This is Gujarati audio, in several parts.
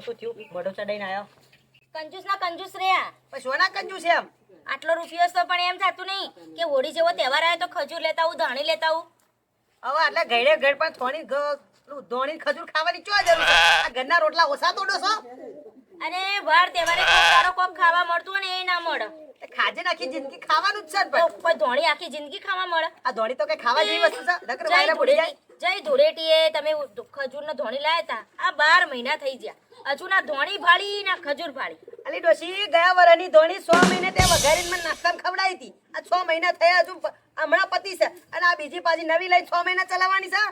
તને શું થયું? મોઢો ચડાઈને આવ્યો કંજૂસ ના કંજૂસ રહ્યા. પછી સોના કંજુ છે એમ? આટલો રૂપિયો તો પણ એમ થતું નહીં કે હોળી જેવો તહેવાર આવે તો ખજૂર લેતા હું ધાણી લેતા હું હવે આટલા ઘડે ઘડ પણ થોડી ધોણી ખજૂર ખાવાની ચો જરૂર છે? આ ઘરના રોટલા ઓછા તોડો છો? અને વાર તહેવારે કોક સારો કોક ખાવા મળતું હોય ને એ ના મળે. ખાજે નાખી જિંદગી ખાવાનું જ છે પણ. ધોણી આખી જિંદગી ખાવા મળે? આ ધોણી તો કઈ ખાવા જેવી વસ્તુ છે? નકર જય વાયરા પડી જાય. ધૂળેટી જય ધૂળેટીએ તમે ખજૂર નો ધોણી લાયા હતા. આ બાર મહિના થઈ ગયા. હજુ ના ધોણી ભાળી ના ખજૂર ભાળી. અલી ડોશી ગયા વરની ધોણી સો મહિને તે વઘારીને મને નાસ્તા ખવડાવી હતી. આ છ મહિના થયા હજુ હમણાં પતી છે. અને આ બીજી પાછી નવી લઈ છ મહિના ચલાવવાની છે.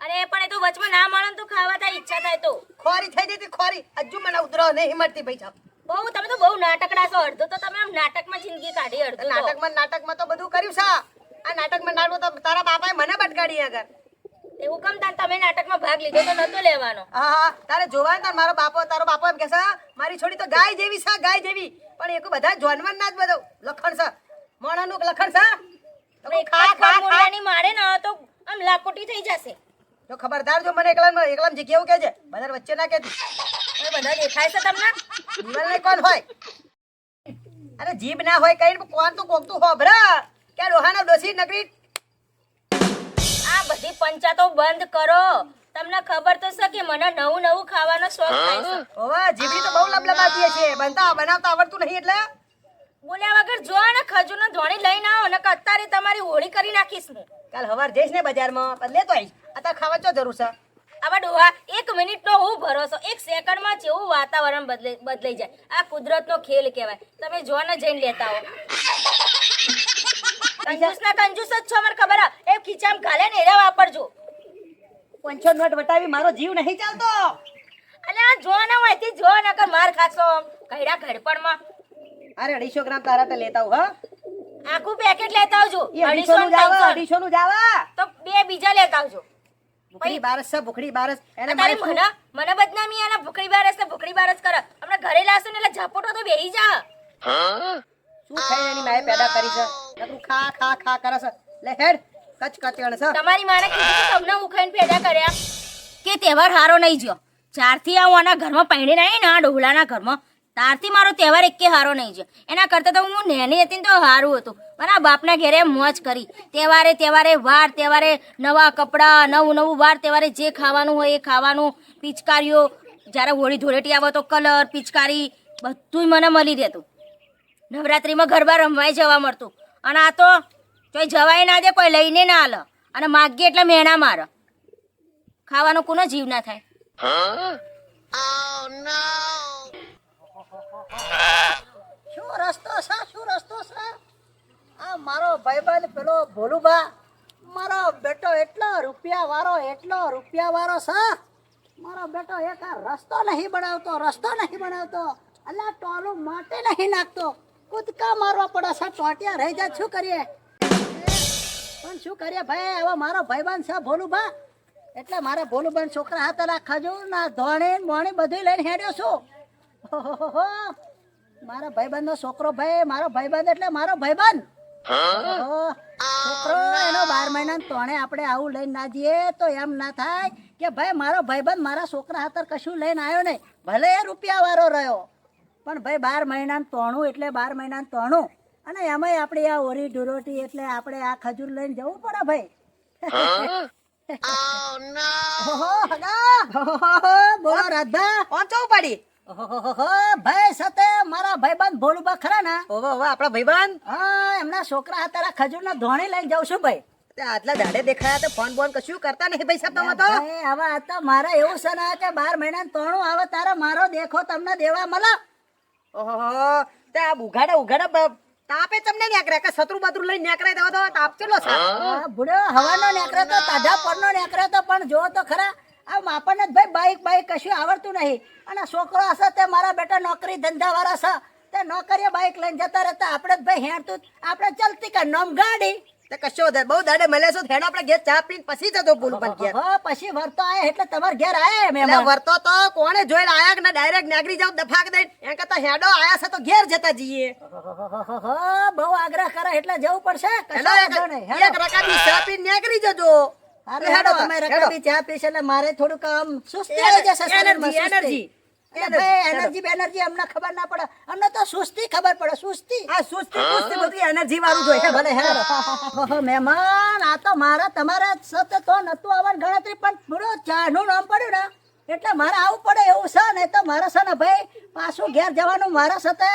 અરે પણ એ તો વચમાં ના મળે તો ખાવા થાય ઈચ્છા થાય તો. ખોરી થઈ જતી ખોરી. હજુ મને ઉતરો નહીં મળતી પૈસા બહુ તમે તો બહુ નાટકડા છો. અડધો તો તમે આમ નાટકમાં જિંદગી કાઢી અડધો નાટકમાં નાટકમાં તો બધું કર્યું છે. આ નાટકમાં નાટક તો તારા બાપાએ મને બટકાડી આગળ. એવું કેમ તાન તમે નાટકમાં ભાગ લીધો તો નતો લેવાનો. હા હા તારે જોવા તાર મારો બાપો તારો બાપો એમ કહેશે મારી છોડી તો ગાય જેવી છે ગાય જેવી. પણ એક બધા જાનવર ના જ બધું લખણ છે. મોણાનું લખણ છે તો ખા ખા ખા મારે ને તો આમ લાકોટી થઈ જશે. તો ખબરદાર જો મને એકલા એકલા જગ્યા એવું કહેજે. બધા વચ્ચે ના કેજે બધા દેખાય છે તમને? દિવાલ ને કોણ હોય? અરે જીભ ના હોય કઈ કોણ તો કોકતું હોભરા કે રોહાના ડોસી નગરી આ બધી પંચાતો બંધ કરો. તમને ખબર તો છે કે મને નવું નવું ખાવાનો શોખ થાય છે. ઓવા જીભડી તો બહુ લબલબાતી છે. બનતા બનાવતા આવડતું નહીં એટલે? બોલ્યા વગર જો ને ખજૂરનો ધોણી લઈને આવો ને અત્યારે તમારી હોળી કરી નાખીશ ને કાલ હવાર જઈશ ને બજારમાં પછી લેતો આવીશ. અત્યારે ખાવા ચો જરૂર છે? આવા ડોહા એક મિનિટનો હું ભરોસો એક સેકન્ડમાં જેવું વાતાવરણ બદલાઈ જાય. આ કુદરતનો ખેલ કહેવાય. તમે જો ને જઈને લેતા હો કંજૂસ ના કંજૂસ જ છો મને ખબર એ ખીચામ ઘાલે ને એરા વાપરજો. પાંચસો નોટ વટાવી મારો જીવ નહીં ચાલતો. અને આ જો ના હોય તે જો ના કર માર ખાશો કઈડા ઘડપણમાં. અરે અઢીસો ગ્રામ તારા તો લેતા હા. આખું પેકેટ લેતા આવજો. અઢીસો નું. જાવા અઢીસો નું જાવા. તો બે બીજા લેતા આવજો. ભૂખડી બારસ છે ભૂખડી બારસ. એને મારી મને મને બદનામી આના ભૂખડી બારસ ને ભૂખડી બારસ કરે. હમણાં ઘરે લાવશો ને એટલે ઝાપોટો તો બેહી જા. શું ખાઈને એની માએ પેદા કરી છે? નકરું ખા ખા ખા કરે છે. લે હેડ કચ કચણ છે. તમારી માને કીધું કે તમને હું ખાઈને પેદા કર્યા. કે તહેવાર હારો નહીં જ્યો. ચારથી આવું આના ઘરમાં પહેણીને નહીં ને આ ડોહલાના ઘરમાં તારથી મારો તહેવાર એકે હારો નહીં જ્યો. એના કરતાં તો હું નેની હતી ને તો હારું હતું. પણ આ બાપના ઘેરે મોજ કરી. તહેવારે તહેવારે વાર તહેવારે નવા કપડાં નવું નવું વાર તહેવારે જે ખાવાનું હોય એ ખાવાનું. પિચકારીઓ જ્યારે હોળી ધૂળેટી આવે તો કલર પિચકારી બધું મને મળી રહેતું. નવરાત્રિમાં ગરબા રમવાય જવા મળતું. અને આ તો કોઈ જવાય ના દે, કોઈ લઈને ના આલે અને માગીએ એટલે મેણા માર. ખાવાનો કોનો જીવ ના થાય? શું રસ્તો છે? શું રસ્તો છે? આ મારો ભાઈબંધ પેલો ભોલુભા મારો બેટો એટલો રૂપિયા વાળો, એટલો રૂપિયા વાળો છે. મારો બેટો એક રસ્તો નહીં બનાવતો, રસ્તો નહીં બનાવતો. અલ્યા ટોલું માટે નહીં નાખતો. કૂદકા મારવા પડે છે, ટોટિયા રહી જાય શું કરીએ? પણ શું કરીએ ભાઈ? હવે મારો ભાઈબંધ છે, ભોલુભા. એટલે મારે ભોલુભાઈ છોકરા હાથે ના ખજૂર ના, ધોણી મોણી બધું લઈને હેડ્યો છું. મારા ભાઈબંધ નો છોકરો ભાઈ, મારો ભાઈબંધ એટલે મારો ભાઈબંધ. છોકરો, એનો બાર મહિના તોણે આપણે આવું લઈને ના જઈએ તો એમ ના થાય કે ભાઈ, મારો ભાઈબંધ મારા છોકરા હાથર કશું લઈને આવ્યો નહીં. ભલે રૂપિયા વાળો રહ્યો. પણ ભાઈ બાર મહિનાનું તોણું એટલે બાર મહિનાનું તોણું અને એમાંય આપણે આ ઓરી ઢુરોટી એટલે આપણે આ ખજૂર લઈને જવું પડે ભાઈ બોલો રાધા પહોંચવું પડી ભાઈ સાથે મારા ભાઈબંધ ભોલુબા ખરા ને ઓહો ઓહો આપણા ભાઈબંધ હા એમના છોકરા તારા ખજૂર ના ધોણી લઈને જાઉં છું ભાઈ આટલા દાડે દેખાયા તો ફોન બોન કશું કરતા નહીં ભાઈ સાહેબ તમે તો હવે આ તો મારે એવું છે ને કે બાર મહિના તોણું આવે તારે મારો દેખો તમને દેવા મળે ઓહો તે આ ઉઘાડા ઉઘાડા તાપે તમને નેકરે કે શત્રુ બત્રુ લઈને નીકળે તો તો તાપ ચેલો છે? આ બુડો હવાનો નેકરે તો તાજા પરનો નેકરે તો પણ જો તો ખરા આમ આપણને જ ભાઈ બાઈક બાઈક કશું આવડતું નહીં. અને છોકરો હશે તે મારા બેટા નોકરી ધંધા વાળા છે તે નોકરીએ બાઈક લઈને જતા રહેતા. આપણે જ ભાઈ હેડતું આપણે ચલતી કે નોમ ગાડી? તે કશો બહુ દાડે મળે છો હેડો આપણે ઘેર ચા પીને પછી જતો ભૂલ પણ ઘેર. પછી વર્તો આયા એટલે તમારે ઘેર આયા એમ વર્તો તો કોણે જોઈ આયા કે ના? ડાયરેક્ટ નાગરી જાવ દફાક દઈ એમ કરતા હેડો આયા છે તો ઘેર જતા જઈએ. બહુ આગ્રહ કરે એટલે જવું પડશે. હેડો એક. રકાબી ચા પીને નાગરી જજો. અરે હેડો હેડો તો, અમે હેડો. રકાબી ચા પીશ એટલે મારે થોડું કામ સુસ્તી આવી જશે એનર્જી એનર્જી એનર્જી બેનર્જી અમને ખબર ના પડે. અમને તો સુસ્તી ખબર પડે સુસ્તી. આ સુસ્તી બધી એનર્જી વાળું જોઈએ ભલે હે. ઓહો, મહેમાન આ તો મારા તમારા સાથે તો નતું આવવાની ગણતરી પણ પૂરો ચાનું નામ પડ્યું ને. એટલે મારે આવું પડે એવું છે ને તો મારે છે ને ભાઈ પાછું ઘેર જવાનું મારા સાથે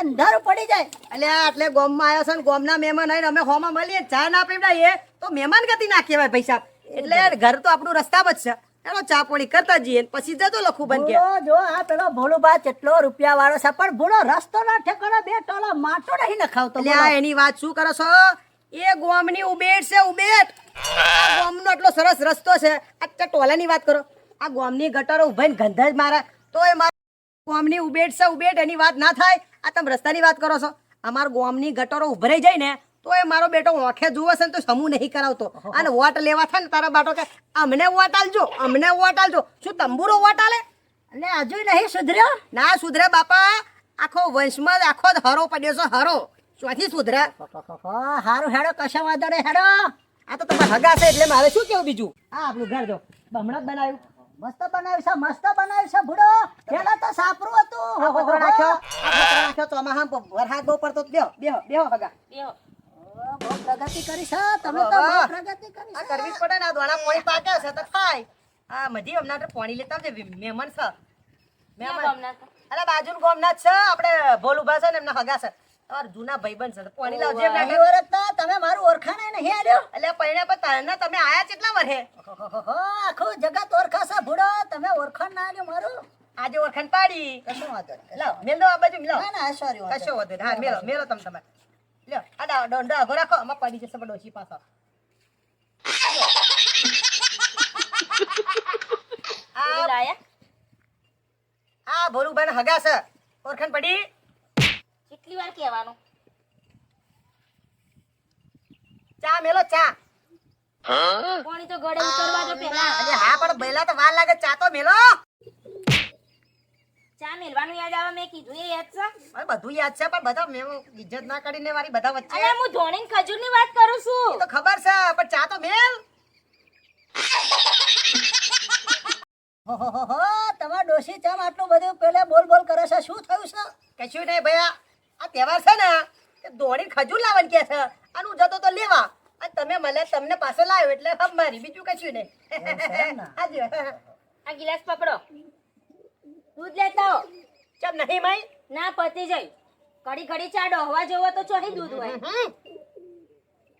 અંધારું પડી જાય. અલ્યા એટલે ગોમમાં આવ્યા છે ને ગોમના મહેમાન આવીને અમે હોમાં મળીએ ચા ના પીવડાવીએ. તો મહેમાન ગતિ ના કહેવાય સાહેબ. એટલે ઘર તો આપણું રસ્તા જ એનો ચા પોણી કરતા જઈએ પછી જતો લખું બન કે જો આ પેલો ભોલુબા કેટલો રૂપિયા વાળો છે પણ ભૂલો રસ્તો ના ઠેકાણે બે ટોલા માટો નહીં નખાવતો એટલે એની વાત શું કરો છો? એ ગોમની ઉબેટ છે ઉબેટ આ ગોમનો એટલો સરસ રસ્તો છે. આ ટોલાની વાત કરો. આ ગોમની ગટરો ઉભાઈને ગંધા જ મારે. તો એ મારા ગોમની ઉબેટ છે ઉબેટ એની વાત ના થાય. આ તમે રસ્તાની વાત કરો છો. અમાર ગોમની ગટરો ઉભરાઈ જાય ને તો એ મારો બેટો ઓંખે જુએ છે ને તો સમૂહ નહીં કરાવતો. અને વોટ લેવા થાય ને તારા બાટો કે અમને વોટ આલજો અમને વોટ આલજો. શું તંબુરો વોટ આલે? એટલે હજુ નહીં સુધર્યો? ના સુધરે બાપા. આખો વંશમાં આખો જ હરો પડ્યો છે હરો. ચોથી સુધરે. હારું હેડો કશા વાંધો નહીં હેડો. આ તો તમારે હગા છે એટલે મારે શું કેવું બીજું? આ આપણું ઘર જો હમણાં જ બનાવ્યું. મસ્ત બનાવ્યું છે મસ્ત બનાવ્યું છે ભૂડો. પેલા તો સાપરું હતું. નાખ્યો. નાખ્યો ચોમાહામાં વરસાદ બહુ પડતો તો બેહો બેહો બેહો હગા. બેહો. બહુ પ્રગતિ કરી છે તમે તો બહુ પ્રગતિ કરી આ કરવી જ પડે ને આ દોણા પોણી પાકે છે તો ખાય. આ મધી હમણાં તો પોણી લેતા આવજે મહેમાન છે. મહેમાન અરે બાજુ ગોમના છે આપણે ભોલ ઊભા છે ને એમના હગા છે. તમારા જૂના ભાઈબંધ છે પોણી લાવજે એમને. પહેલી તમે મારું ઓળખાણ નહીં આલ્યો? એટલે પૈણા પર તને તમે આયા કેટલા વરહે આખું જગત ઓળખાશે ભૂડો. તમે ઓળખાણ ના આલ્યું મારું? આજે ઓળખાણ પાડી. કશું વાંધો નહીં. લાવ મેલ આ બાજુ લાવ. ના ના sorry, કશો વધુ હા મેલો મેલો તમે તમારે. લ્યો આ દા આગો રાખો આમાં પડી જશે ડોશી પાછો આ પેલું લાયા? આ ભોલુભાઈ હગા છે. ઓરખણ પડી? કેટલી વાર કહેવાનું? ચા મેલો ચા. પાણી તો ગળે ઉતરવા દો પહેલા. અરે હા પણ બેલા તો વાર લાગે ચા તો મેલો. ચા મેલવાનું યાદ આવે મેં કીધું એ યાદ છે. બધું યાદ છે પણ બધા મેં ઇજ્જત ના કરીને મારી બધા વચ્ચે અરે હું ધોણી ખજૂરની વાત કરું છું. તો ખબર છે પણ ચા તો મેલ. ઓહોહોહો, તમારા ડોશી ચમ આટલું બધું પેલે બોલ બોલ કરે છે શું થયું છે? કશું નહીં ભૈયા. આ તહેવાર છે ને તે દોડી ખજૂર લાવવાનું કે છે. આનું જતો તો લેવા. અને તમે મને તમને પાસે લાવ્યો એટલે હમ મારી બીજું કશું નહીં? હાજી. આ ગિલાસ પકડો. દૂધ લેતા ચમ નહીં માઈ ના પતી જાય. કડી કડી ચા ડોહવા જેવો તો ચોહી દૂધ હોય.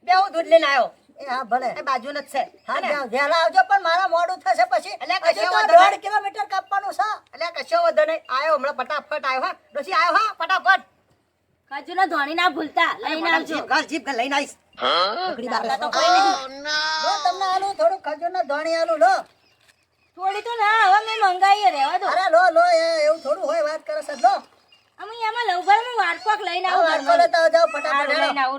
બે હું દૂધ લઈને આવ્યો. એ હા ભલે. એ બાજુ જ છે. હા ને? વહેલા આવજો પણ મારા મોડું થશે પછી. એટલે કશો તો દોઢ કિલોમીટર કાપવાનું છે. એટલે કશો વધો નહીં. આવ્યો હમણાં ફટાફટ આવ્યો હા. આવ્યો હા ફટાફટ. ખજૂર નો ધોણી ના ભૂલતા. લઈને આવજો. ઘર જીપ ઘર લઈને આવીશ. પકડી બાર તો કોઈ નહીં તમને આલું થોડું ખજૂર ને ધોણી આલું લો. થોડી તો ના હવે મેં મંગાવી રહેવા દો. અરે લો લો એવું થોડું હોય વાત કરે છે લો. અમે એમાં લવભરનું વારકોક લઈને આવો વારકો. લેતા જાઓ ફટાફટ લઈને આવો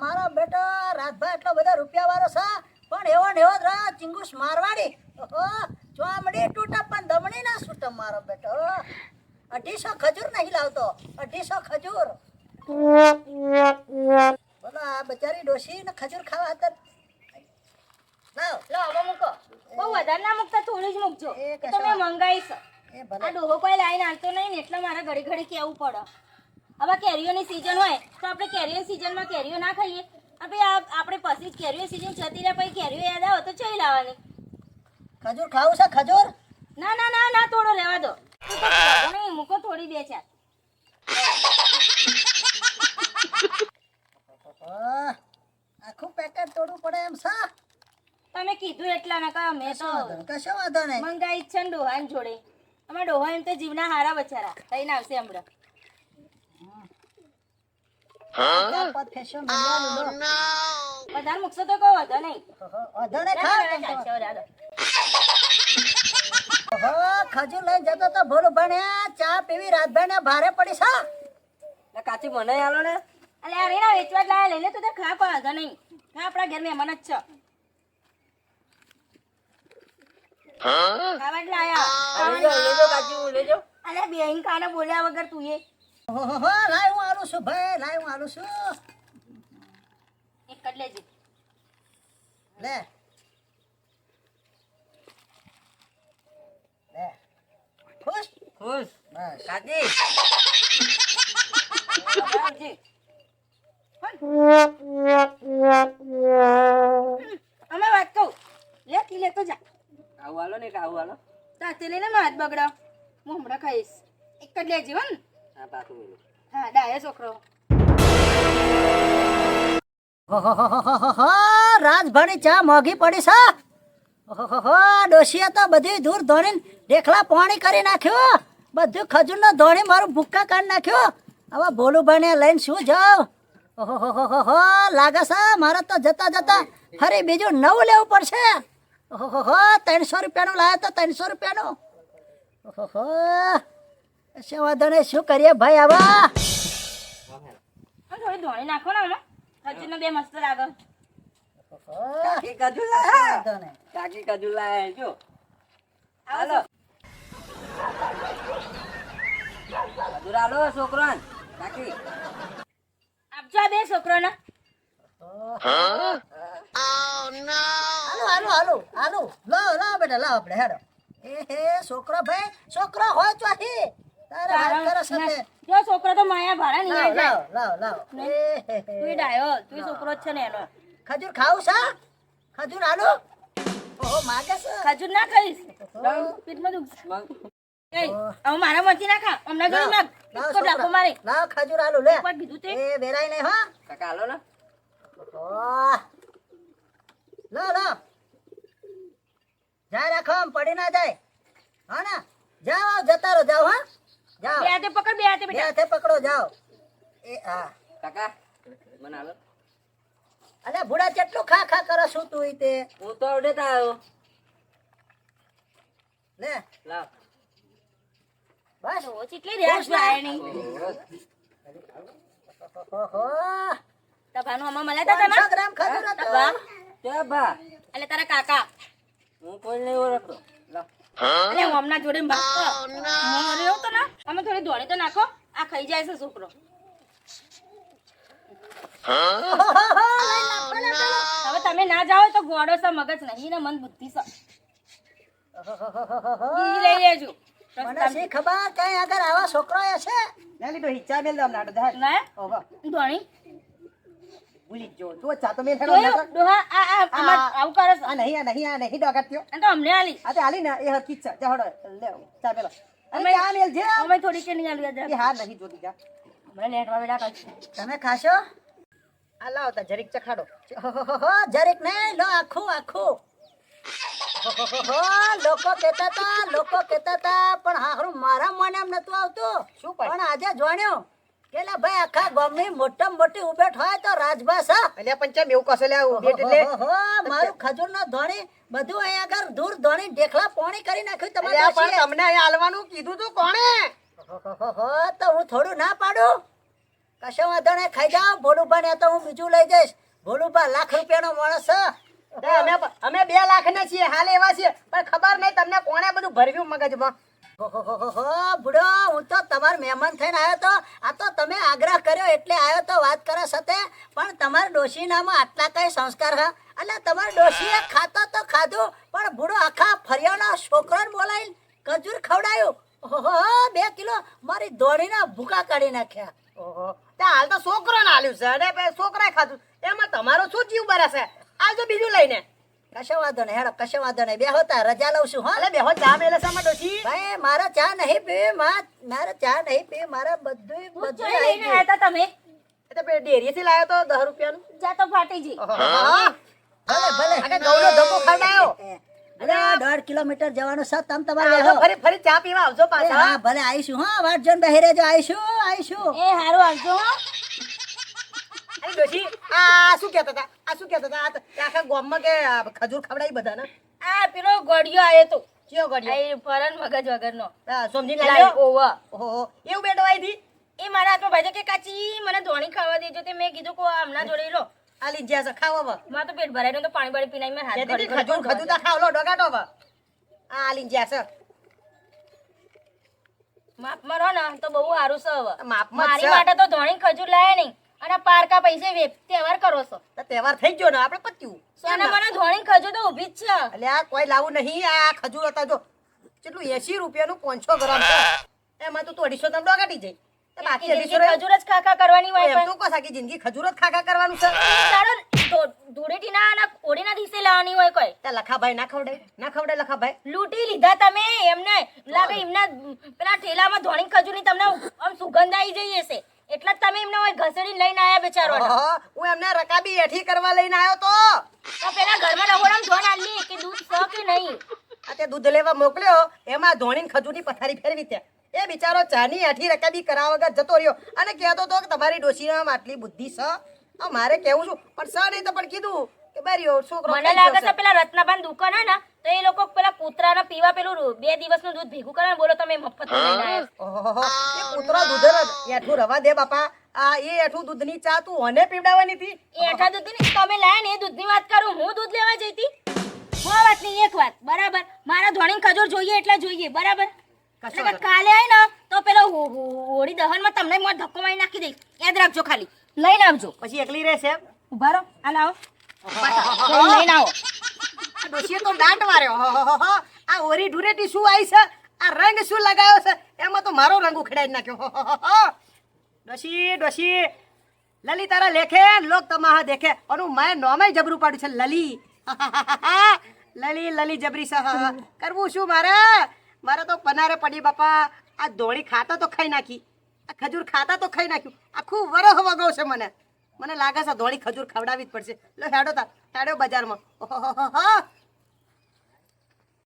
મારા બેટા રાજભાઈ એટલો બધા રૂપિયા વાળો છે પણ એવો ને એવો જ રહે ચિંગુસ મારવાડી. ચોમડી તૂટા પણ દમણી ના છૂટે મારો બેટો અઢીસો ખજૂર નહીં લાવતો અઢીસો ખજૂર. બોલો આ બચારી ડોસી ને ખજૂર ખાવા હતા. લો હવે મૂકો. બહુ વધારે ના મૂકતા થોડી જ મૂકજો. એ તો મેં મંગાવી છે આ ડોહો કોઈ લાઈન આવતો નહીં ને એટલે મારે ઘડી ઘડી કહેવું પડે. હવે કેરીઓની સિઝન હોય તો આપણે કેરીઓ સિઝનમાં કેરીઓ ના ખાઈએ. આ આપણે પછી જ કેરીઓ સિઝન જતી રહે પછી કેરીઓ યાદ આવે તો ચઈ લાવવાની. ખજૂર ખાવું છે ખજૂર? ના ના ના ના થોડો રહેવા દો. મૂકો નહીં મૂકો થોડી બે ચાર. આખું પેકેટ તોડવું પડે એમ છે તમે કીધું એટલા ના કહો મેં તો કશો વાંધો નહીં, મંગાઈ છે ને ડોહાની જોડે. અમારા ડોહા એમ તો જીવના હારા બચારા થઈને આવશે હમણાં. વધારે મૂકશો તો કહો વધો નહીં. વધો ને. ઓહો, ખજૂર લઈને જતો તો ભોલું ભણ્યા ચા પીવી રાતભાઈ ને ભારે પડી છે કાચી મને આલો ને. અલે આ રેના વેચવા જ લાયા લઈ લે તો તે ખા કોઈ વાંધો નહીં. ખા આપણા ઘર મહેમાન જ છે. તું એ લાય હું આલું ભાઈ લાય હું એક લેજે લે લે ખુશ? ખુશ. બસ. કાકી તાતે લઈને નો હાથ બગડો હું હમણાં ખાઈશ એક જ લેજે હો ને હા ડાયો છોકરો રાજભાણી ચા મોઘી પડી છે ઓહોહોહો, ડોશીએ તો બધી દૂર ધોણીને દેખલા પાણી કરી નાખ્યું બધું ખજૂરનો ધોણી મારું ભૂક્કા કાઢી નાખ્યો હવે ભોલુભાઈને લઈને શું જાઉં ઓહોહોહો લાગે છે મારે તો જતા જતા ફરી બીજું નવું લેવું પડશે ઓહોહો ત્રણસો રૂપિયાનું લાયા તો ત્રણસો રૂપિયાનું. ઓહોહો શું વાંધો નહીં શું કરીએ ભાઈ આવા? હા, થોડી ધોણી નાખો ને આમાં ખજૂરનો બે મસ્ત લાગે કાકી કજુ લાયા. કાકી કજુ લાયા જો. હાલો. કજુ હાલો છોકરાન. કાકી. આપજો બે છોકરોને. હાલો હાલો હાલો હાલો લાવ લાવ બેટા લાવ આપણે હેડો. એ છોકરો ભાઈ છોકરો હોય ચોથી તારે હાથ કરે છે જો છોકરો તો માયા ભાડા નહીં લાવ લાવ લાવ લાવ એ હે હે. તું ડાયો તું છોકરો છે ને એનો. ખજૂર ખાવ છે ખજૂર હાલો ઓહો માગે છે. ખજૂર ના ખાઈશ. પેટમાં દુખશે. હવે મારા મચી ના ખા. હમણાં ડાકો મારે. ખજૂર હાલો લે. કીધું તે. એ વેરાય નહીં હા. કાકા હાલો ને. ઓહ. લો જા રાખો આમ પડી ના જાય. હા ને? જાઓ આવ, જતા રહો જાઓ હા? જાઓ. બે હાથે પકડ બે હાથે બે હાથે પકડો જાઓ. એ હા. કાકા મને હાલો. અલ્યા ભૂડા કેટલું ખા ખા કરો શું તું ઈ તે? હું તો આવડે આવ્યો. લે લાવ. બસ. ઓછી કેટલી લાય નહીં ઓહો. તભાનું આમાં મળ્યા તા પાંચસો ગ્રામ ખજૂર હતો. તભા તે બા. એટલે તારા કાકા. હું કોઈ નહીં ઓળખતો. એટલે હું જોડે ભાગતો. મારે તો ના? અમે થોડી ધોળી તો નાખો. આ ખાઈ જાય છે છોકરો. હવે તમે ના જાઓ તો ગોળો છે મગજ નહીં ને મન બુદ્ધિ છે. લઈ લેજો. મને શી ખબર કઈ આગળ આવા છોકરો છે? ના લીધો હિચ્ચા મેલ દમ નાટો ના? ધોણી ભૂલી જ જો તું ચા તો મેલ હેડો જોયું? નાટો ડોહા આ આ આવું કરે આ નહીં આ નહીં આ નહીં ડોકાત થયો અને તો અમને આલી. આ તે હાલી ને એ હરકી છે. જા હડો લે ચા પેલો અમે- અમે મેલ છે અમે થોડી કે નહીં આલી એ હા નહીં જોતી જા. મને લેટવા વેડા કરશું તમે ખાશો? આ લાવ તા જરીક ચખાડો. જરીક નહીં લો આખું આખું. લોકો કહેતા હતા લોકો કહેતા હતા પણ હારું મારા મને એમ નતું આવતું. શું? પણ આજે જોણ્યું. કે લે ભાઈ આખા ગામની મોટામાં મોટી ઉભેટ હોય તો હા? અલ્યા પંચમ એવું કસે લે આવું? એટલે મારું ખજૂર ખજૂરનો ધોણી બધું અહીંયા આગળ દૂર ધોણી ઢેખલા પોણી કરી નાખ્યું તમારે પણ તમને અહીંયા હાલવાનું કીધું તું કોણે? તો હું થોડું ના પાડું. કશો વાંધો નહીં ખાઈ જાઓ. ભોલુભા ને તો હું બીજું લઈ જઈશ. ભોલુભા લાખ રૂપિયાનો માણસ છે અમે અમે બે લાખ ના છીએ હાલ એવા છીએ. પણ ખબર નહીં તમને કોણે બધું ભરવ્યું મગજમાં? બુડો, હું તો તમારો મહેમાન થઈને આવ્યો તો. આ તો તમે આગ્રહ કર્યો એટલે આવ્યો તો વાત કરે સાથે. પણ તમારા ડોશીનામાં આટલા કઈ સંસ્કાર હા? એટલે તમારા ડોશીએ ખાતો તો ખાધું, પણ બુડો આખા ફરિયાના છોકરોને બોલાવીને કજૂર ખવડાયું. ઓહો બે કિલો મારી દોડીના ભૂકા કાઢી નાખ્યા. ઓહો તે હાલ તો છોકરો ને હાલ્યું છે. અને છોકરાએ ખાધું. એમાં તમારો શું જીવ બરાશે આવજો બીજું લઈને. કશો વાંધો નહીં હેડો કશો વાંધો નહીં. બે હોતા રજા લઉં છું હા. હાલે બેહો ચા મેલે છે અમાર ડોશી ભાઈ મારા ચા નહીં પીવી મા- મારે ચા નહીં પીવી મારા બધું બધું લઈને. આવ્યા તમે? એ તો ડેરી થી લાવ્યો તો દસ રૂપિયાનું. જા તો ફાટી જી ભલે ભલે. અને ગૌનો ધક્કો ખવડાયો અરે દોઢ કિલોમીટર જવાનું છે તમ તમારે આવજો ફરી ફરી ચા પીવા આવજો પાછા. હા ભલે આવીશું હા. વાટ જોન બહેરે જો આવીશું આવીશું. એ હારું આવજો હો. અરે ડોશી આ શું કહેતા હતા? આ શું કહેતા હતા? આખા ગામમાં કે ખજૂર ખવડાવી બધાને? આ પેલો ગોડિયો આવ્યો તો. કયો ગોડિયો ફરન મગજ વગરનો. હા, સમજીને લાઈ લાવ્યો ઓવા. ઓહો એવું બેટો આવી એ મારા હાથમાં ભાઈ કે કાચી મને ધોણી ખાવા દેજો તે મેં કીધું કો હમણાં જોડે લો. આ જ્યાં છે ખાવો હવે. માં તો પેટ ભરાય તો પાણી બાળી પીનાઈ મેં હાથ ઘડી ખજૂર ખજૂર તો ખાવ લો ડગાટો હવે. આ આલી જ્યાં છે. માપમાં રહો ને તો બહુ સારું છે હવે. માપ મારી માટે તો ધોણી ખજૂર લાયા નહીં. અને પારકા પૈસે તહેવાર કરો છો. તો તહેવાર થઈ ગયો ને આપણે પત્યું સોના મને ધોણી ખજૂર તો ઊભી જ છે. એટલે આ કોઈ લાવું નહીં આ ખજૂર હતા જો કેટલું એસી રૂપિયાનું પાંચસો ગ્રામ છે. એમાં તું તો અઢીસો તમ ડોગાટી જાય તો બાકી અઢીસો ખજૂર જ ખાખા કરવાની હોય એમ પણ કહો જિંદગી ખજૂર જ ખાખા કરવાનું છે? તારો ધો- ધૂળેટીના અને હોળીના દિવસે લાવવાની હોય કોઈ. તે લખાભાઈ ના ખવડે ના લખાભાઈ. લૂટી લીધા તમે એમને. લાગે એમના પેલા ઠેલામાં ધોણી ખજૂરની તમને આમ સુગંધ આવી જઈ હશે. એટલે તમે એમને હોય ઘસડી લઈને આયા બિચારો હું એમને રકાબી એઠી કરવા લઈને આવ્યો તો. તો પેલા ઘરમાં રહોડામાં ધોન આલી કે દૂધ સ કે નહીં? આ તે દૂધ લેવા મોકલ્યો એમાં ધોણીને ખજૂરની પથારી ફેરવી ત્યાં એ બિચારો ચાની આઠી રકાબી કરાવ વગર જતો રહ્યો અને કહેતો તો કે તમારી ડોશીનામાં આટલી બુદ્ધિ છે મારે કેવું છું? પણ સર નહીં તો પણ કીધું કે બારીઓ છોકરો મને લાગે છે પેલા રત્નાબાન દુકાન હે ને તો એ લોકો પેલા કૂતરાના પીવા પેલું બે દિવસનું દૂધ ભેગું કરે બોલો તમે મફત કૂતરો દૂધ એઠું રવા દે બાપા. આ એ એઠું દૂધની ચા તું ઓને પીવડાવવાની હતી? એ એઠા દૂધની તમે લાયા ને એ દૂધની વાત કરું હું દૂધ લેવા જઈતી હો વાત નહીં એક વાત. બરાબર. મારા ધોણી ખજૂર જોઈએ એટલે જોઈએ બરાબર? કાલે આય ને તો પેલો હોળી દહનમાં તમને મોં ધક્કો મારી નાખી દઈશ. યાદ રાખજો ખાલી. લઈને આવજો. પછી એકલી રહેશે ઊભા રહો. આ લાવો. લઈને આવો. આ ડોશીએ તો દાંત માર્યો આ ઓરી ઢુરેટી શું આવી છે? આ રંગ શું લગાવ્યો છે? એમાં તો મારો રંગ ઉખડાઈ નાખ્યો. ડોશી ડોશી. લલી તારા લેખે, લોક તમાહા દેખે. અને મેં નોમે જબરું પાડ્યું છે, લલી. લલી લલી જબરી સહ. કરવું શું મારે? મારે તો પનારે પડી, બાપા. આ ધોળી ખાતા તો ખાઈ નાખી. આ ખજૂર ખાતા તો ખાઈ નાખ્યું. આખું વરહ વગાવશે મને. મને લાગે છે ધોળી ખજૂર ખવડાવી જ પડશે. લો હેડો તાર. હેડો બજારમાં.